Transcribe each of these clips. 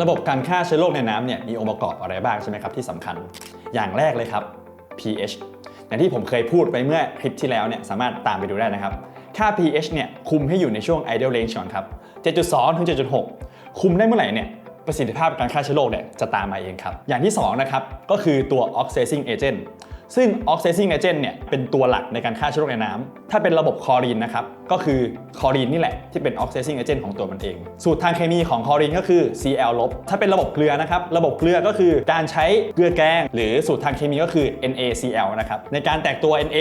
ระบบการฆ่าเชื้อโรคในน้ำเนี่ยมีองค์ประกอบอะไรบ้างใช่ไหมครับที่สำคัญ อย่างแรกเลยครับ pH อย่างที่ผมเคยพูดไปเมื่อคลิปที่แล้วเนี่ยสามารถตามไปดูได้นะครับ ค่า pH เนี่ยคุมให้อยู่ในช่วง ideal range ก่อนครับ 7.2 ถึง 7.6 คุมได้เมื่อไหร่เนี่ยประสิทธิภาพการฆ่าเชื้อโรคเนี่ยจะตามมาเองครับ อย่างที่สองนะครับก็คือตัว oxidizing agent ซึ่ง oxidizing agent เนี่ยเป็นตัวหลักในการฆ่าเชื้อโรคในน้ำถ้าเป็นระบบคลอรีนนะครับ ก็คือคลอรีนนี่แหละที่เป็น oxidizing agent ของตัวมันเอง สูตรทางเคมีของคลอรีนก็คือ Cl ลบถ้าเป็นระบบเกลือนะครับ ระบบเกลือก็คือการใช้เกลือแกง หรือสูตรทางเคมีก็คือ NaCl นะครับในการแตกตัว Na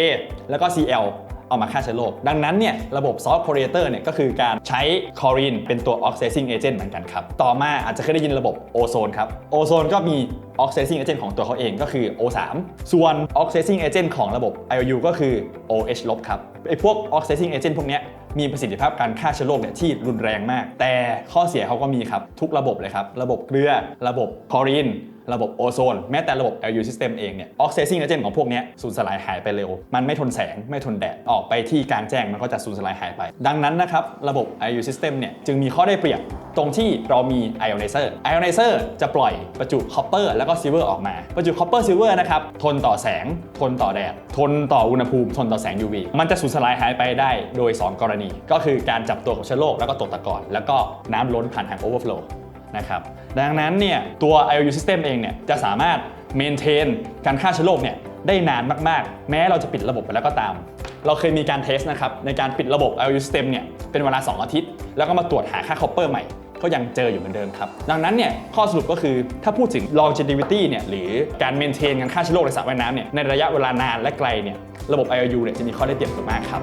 แล้วก็ Cl เอามาฆ่าเชื้อโรคดังนั้นเนี่ยระบบ salt chlorator เนี่ยก็คือการใช้คลอรีนเป็นตัว oxidizing agent เหมือนกันครับ ต่อมาอาจจะเคยได้ยินระบบโอโซนครับโอโซนก็มี oxidizing agent ของตัวเขาเองก็คือ O3 ส่วน oxidizing agent ของระบบ IOU ก็คือ OH ลบครับไอพวก oxidizing agent พวกนี้มีประสิทธิภาพการฆ่าเชื้อโรคเนี่ยที่รุนแรงมาก แต่ข้อเสียเขาก็มีครับทุกระบบเลยครับระบบเกลือระบบคลอรีน ระบบโอโซน แม้แต่ระบบ LU system เองเนี่ย oxidizing agent ของพวกนี้สูญสลายหายไปเร็ว มันไม่ทนแสงไม่ทนแดด ออกไปที่กลางแจ้งมันก็จะสูญสลายหายไป ดังนั้นนะครับระบบ LU system เนี่ยจึงมีข้อได้เปรียบตรงที่เรามี ionizer ionizer จะปล่อยประจุ copper แล้วก็ silver ออกมา ประจุ copper silver นะครับทนต่อแสง ทนต่อแดด ทนต่ออุณหภูมิ ทนต่อแสง UV มันจะสูญสลายหายไปได้โดย 2 กรณี ก็คือการจับตัวกับเชื้อโรคแล้วก็ตกตะกอนแล้วก็น้ำล้นผ่านทาง overflow นะครับดังนั้นเนี่ยตัว IOU system เองเนี่ยจะสามารถ maintain การฆ่าเชื้อโรคเนี่ยได้นานมากๆ แม้เราจะปิดระบบไปแล้วก็ตาม เราเคยมีการเทสนะครับในการปิดระบบ IOU system เนี่ยเป็นเวลา 2 อาทิตย์ แล้วก็มาตรวจหาค่า copper ใหม่ก็ยังเจออยู่เหมือนเดิมครับ ดังนั้นเนี่ยข้อสรุปก็คือถ้าพูดถึง longevity เนี่ยหรือการ maintain การฆ่าเชื้อโรคในสระว่ายน้ำเนี่ยในระยะเวลานานและไกลเนี่ยระบบ IOU เนี่ยจะมีข้อได้เปรียบสูงมากครับ